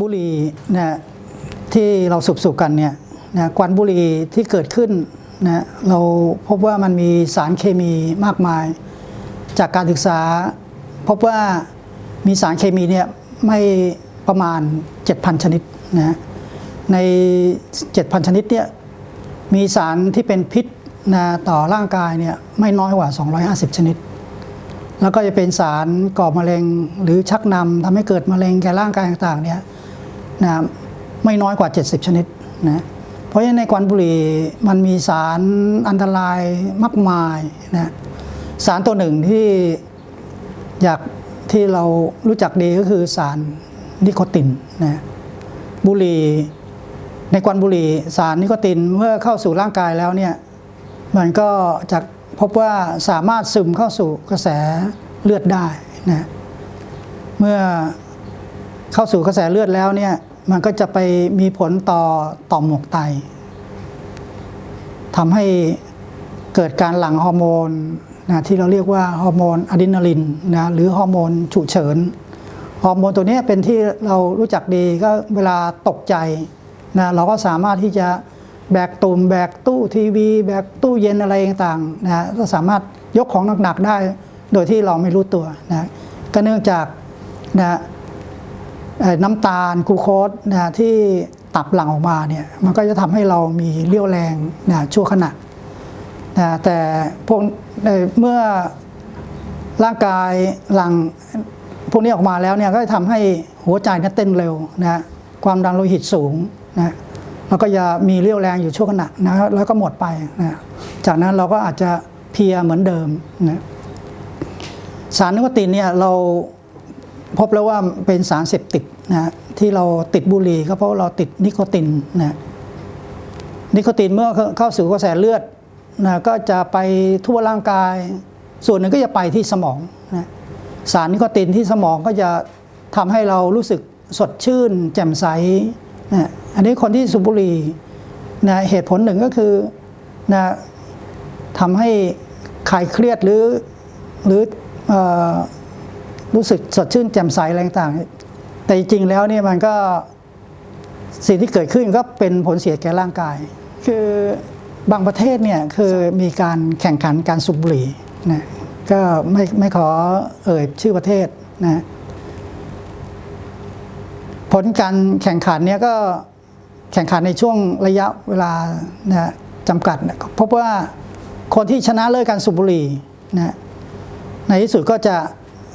บุหรี่นะที่เราสูบสูบกันเนี่ยนะควันบุหรี่ที่เกิดขึ้นนะเราพบว่ามันมีสารเคมีมากมาย จากการศึกษา พบว่ามีสารเคมีเนี่ยไม่ประมาณ 7,000 ชนิดนะใน 7,000 ชนิดเนี่ยมีสารที่เป็นพิษนะต่อร่างกายเนี่ยไม่น้อยกว่า 250 ชนิด แล้วก็จะเป็นสารก่อมะเร็งหรือชักนำทำให้เกิดมะเร็งแก่ร่างกายต่างๆเนี่ย นะไม่น้อยกว่า 70 ชนิดนะเพราะฉะนั้นในควันบุหรี่มันมีสารอันตรายมากมายนะสารตัวหนึ่งที่อยากที่เรารู้จักดีก็คือสารนิโคตินนะบุหรี่ในควันบุหรี่สารนิโคตินเมื่อเข้าสู่ร่างกายแล้วเนี่ยมันก็จะพบว่าสามารถซึมเข้าสู่กระแสเลือดได้นะเมื่อเข้าสู่กระแสเลือดแล้วเนี่ย มันก็จะไปมีผลต่อต่อมหมวกไตทำให้เกิดการหลั่งฮอร์โมนนะที่เราเรียกว่าฮอร์โมนอะดรีนาลินนะหรือฮอร์โมนฉุกเฉินฮอร์โมนตัวนี้เป็นที่เรารู้จักดีก็เวลาตกใจนะเราก็สามารถที่จะแบกตุ่มแบกตู้ทีวีแบกตู้เย็นอะไรต่างๆนะก็สามารถยกของหนักๆได้ โดยที่เราไม่รู้ตัวนะก็เนื่องจากนะ น้ำตาลกูโคสนะที่ตับหลั่งออกมาเนี่ยมันก็จะทำให้เรามีเรี่ยวแรงนะชั่วขณะนะแต่พวกเมื่อร่างกายหลั่งพวกนี้ออกมาแล้วเนี่ยก็จะทำให้หัวใจเนี่ยเต้นเร็วนะความดันโลหิตสูงนะแล้วก็จะมีเรี่ยวแรงอยู่ชั่วขณะนะแล้วก็หมดไปนะจากนั้นเราก็อาจจะเพียเหมือนเดิมนะสารนิโคตินเนี่ยเรา พบแล้วว่าเป็นสารเสพติดนะที่เราติดบุหรี่ก็เพราะเราติดนิโคตินนะนิโคตินเมื่อเข้าสู่กระแสเลือดนะก็จะไปทั่วร่างกาย ส่วนหนึ่งก็จะไปที่สมองนะสารนิโคตินที่สมองก็จะทำให้เรารู้สึกสดชื่น แจ่มใสนะอันนี้คนที่สูบบุหรี่นะเหตุผลหนึ่งก็คือนะทำให้คลายเครียดหรือหรืออ่อ รู้สึกสดชื่นแจ่มใสอะไรต่างๆ แต่จริงๆแล้วเนี่ยมันก็สิ่งที่เกิดขึ้นก็เป็นผลเสียแก่ร่างกาย คือบางประเทศเนี่ยคือมีการแข่งขันการสูบบุหรี่นะก็ไม่ไม่ขอเอ่ยชื่อประเทศนะผลการแข่งขันเนี่ยก็แข่งขันในช่วงระยะเวลานะจำกัดนะพบว่าคนที่ชนะเลิศการสูบบุหรี่นะในที่สุดก็จะ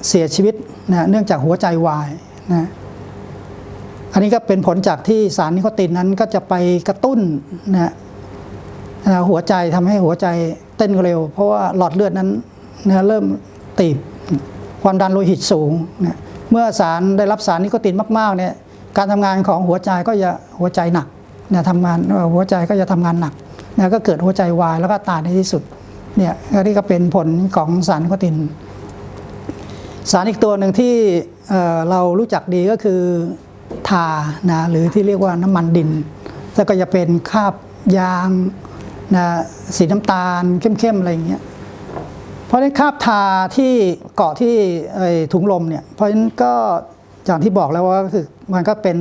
เสียชีวิตนะเนื่องจากหัวใจวายนะอันนี้ก็เป็นผลจากที่สารนิโคตินนั้นก็จะไปกระตุ้นนะนะหัวใจทำให้หัวใจเต้นเร็ว เพราะว่าหลอดเลือดนั้นนะเริ่มตีบความดันโลหิตสูงนะเมื่อสารได้รับสารนิโคตินมากๆเนี่ยการทำงานของหัวใจก็จะหัวใจหนักนะทำงานหัวใจก็จะทำงานหนักนะก็เกิดหัวใจวายแล้วก็ตายในที่สุดเนี่ยอันนี้ก็เป็นผลของสารนิโคติน สารอีกตัวหนึ่งที่เเรารู้จักดีก็คือทานะหรือที่เรียกว่าน้ำมันดินแล้วก็จะเป็นคาบยางนะสีน้ำตาลเข้มๆอะไรอย่างเงี้ยเพราะฉะนั้นคาบทาที่เกาะที่ไอ้ถุงลมเนี่ยเพราะฉะนั้นก็อย่างที่บอกแล้วว่าก็คือมันก็เป็น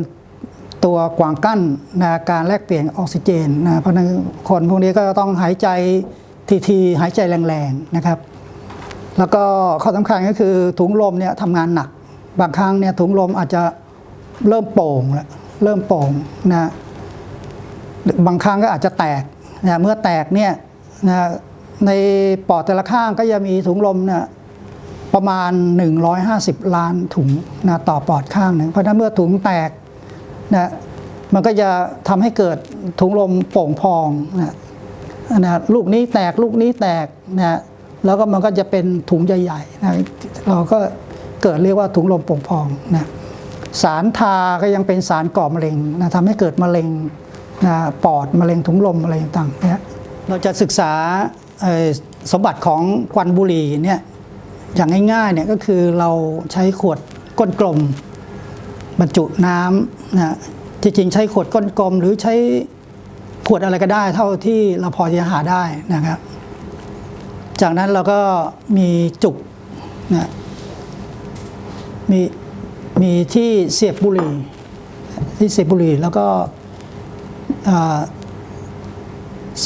ตัวกวางกั้นนะการแลกเปลี่ยนออกซิเจนนะเพราะฉะนั้นคนพวกนี้ก็ต้องหายใจทีๆหายใจแรงๆนะครับ แล้วก็ข้อสำคัญก็คือถุงลมเนี่ยทำงานหนัก บางครั้งเนี่ยถุงลมอาจจะเริ่มโป่งแล้วเริ่มโป่งนะบางครั้งก็อาจจะแตกนะเมื่อแตกเนี่ยนะในปอดแต่ละข้างก็จะมีถุงลมนะประมาณ 150 ล้านถุงนะต่อปอดข้างหนึ่งเพราะฉะนั้นเมื่อถุงแตกนะมันก็จะทำให้เกิดถุงลมโป่งพองนะนะลูกนี้แตกลูกนี้แตกนะ แล้วก็มันก็จะเป็นถุงใหญ่ๆนะเราก็เกิดเรียกว่าถุงลมโป่งพองนะสารทาก็ยังเป็นสารก่อมะเร็งนะทำให้เกิดมะเร็งนะปอดมะเร็งถุงลมอะไรต่างๆเนี่ยเราจะศึกษาสมบัติของควันบุหรี่เนี่ยอย่างง่ายๆเนี่ยก็คือเราใช้ขวดก้นกลม บรรจุน้ำนะจริงๆใช้ขวดก้นกลม หรือใช้ขวดอะไรก็ได้เท่าที่เราพอจะหาได้นะครับ จากนั้นเราก็มีจุกนะมีมีที่เสียบบุหรี่ที่เสียบบุหรี่แล้วก็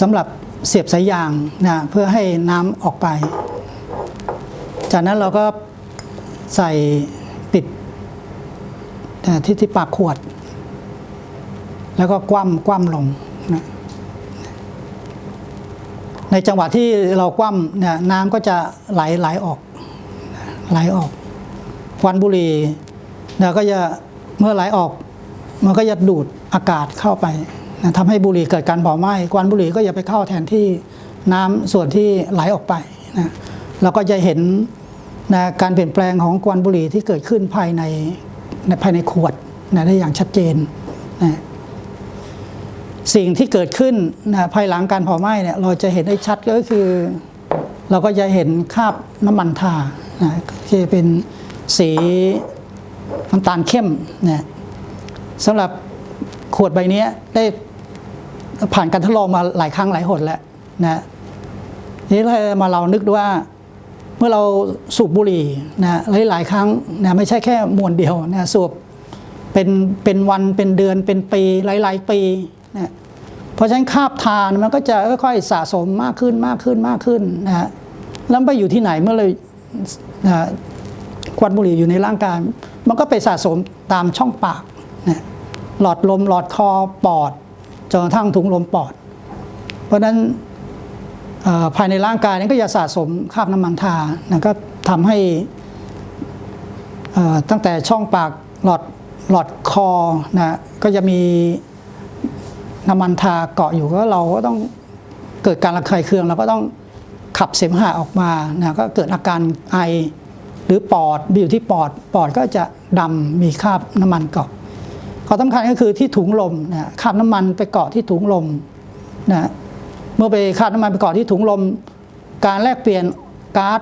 สำหรับเสียบสายยางนะเพื่อให้น้ำออกไป จากนั้นเราก็ใส่ปิดที่ที่ปากขวด แล้วก็คว่ำคว่ำลงนะ ในจังหวะที่เราคว่ำเนี่ยน้ำก็จะไหลไหลออกไหลออกควันบุหรี่เนี่ยก็จะเมื่อไหลออก มันก็จะดูดอากาศเข้าไปนะทำให้บุหรี่เกิดการเผาไหม้ควันบุหรี่ก็จะไปเข้าแทนที่น้ำส่วนที่ไหลออกไปนะเราก็จะเห็นนะการเปลี่ยนแปลงของควันบุหรี่ที่เกิดขึ้นภายในในภายในขวดนะได้อย่างชัดเจนนะ สิ่งที่เกิดขึ้นนะภายหลังการเผาไหม้เนี่ยเราจะเห็นได้ชัดก็คือ เราก็จะเห็นคราบน้ำมันทานะที่เป็นสีน้ำตาลเข้มนะสำหรับขวดใบนี้ได้ผ่านการทดลองมาหลายครั้งหลายหนแล้วนะทีนี้เรามาเรานึกดูว่าเมื่อเราสูบบุหรี่นะหลายๆ ครั้งนะไม่ใช่แค่มวนเดียวนะสูบเป็นเป็นวันเป็นเดือนเป็นปีหลาย ๆ ปี นะเพราะฉะนั้นคาบทานมันก็จะค่อยๆสะสมมากขึ้นมากขึ้นมากขึ้นนะฮะแล้วไปอยู่ที่ไหนเมื่อเลยนะควันบุหรี่อยู่ในร่างกาย มันก็ไปสะสมตามช่องปากนะหลอดลมหลอดคอปอดจนกระทั่งถุงลมปอด เพราะฉะนั้นภายในร่างกายนี้ก็จะสะสมคราบน้ำมันทานะก็ทำให้ตั้งแต่ช่องปากหลอดหลอดคอนะก็จะมี น้ำมันทาเกาะอยู่ก็เราก็ต้องเกิดการระคายเคืองเราก็ต้องขับเสมหะออกมานะก็เกิดอาการไอหรือปอดอยู่ที่ปอดปอดก็จะดำมีคราบน้ำมันเกาะข้อสำคัญก็คือที่ถุงลมนะคราบน้ำมันไปเกาะที่ถุงลมนะเมื่อไปคราบน้ำมันไปเกาะที่ถุงลม การแลกเปลี่ยนก๊าซ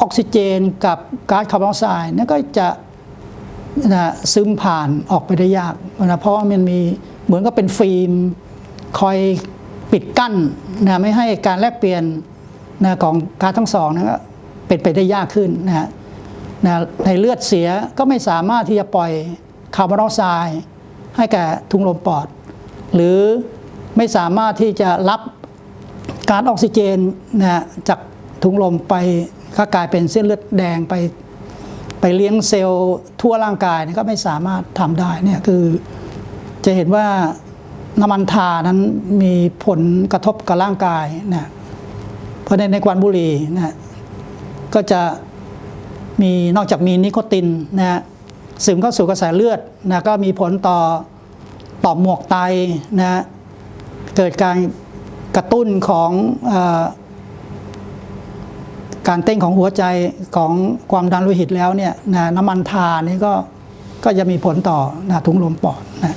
ออกซิเจนกับก๊าซคาร์บอนไดออกไซด์นั่นก็จะนะซึมผ่านออกไปได้ยากนะเพราะว่ามันมีเหมือนกับเป็นฟิล์ม คอยปิดกั้นนะไม่ให้การแลกเปลี่ยนนะของก๊าซทั้งสองนะก็เป็นไปได้ยากขึ้นนะฮะนะในเลือดเสียก็ไม่สามารถที่จะปล่อยคาร์บอนไดออกไซด์ให้แก่ทุงลมปอด หรือไม่สามารถที่จะรับก๊าซออกซิเจนนะจากถุงลมไปก็กลายเป็นเส้นเลือดแดงไปไปเลี้ยงเซลล์ทั่วร่างกายเนี่ยก็ไม่สามารถทำได้เนี่ยคือจะเห็นว่า น้ำมันทานั้นมีผลกระทบกับร่างกายนะเพราะในในควันบุหรี่นะก็จะมีนอกจากมีนิโคตินนะซึมเข้าสู่กระแสเลือดนะก็มีผลต่อต่อหมวกไตนะเกิดการกระตุ้นของอการเต้นของหัวใจของความดันโลหิตแล้วเนี่ยนะน้ำมันทานี่ก็ก็จะมีผลต่อนะถุงลมปอดนะ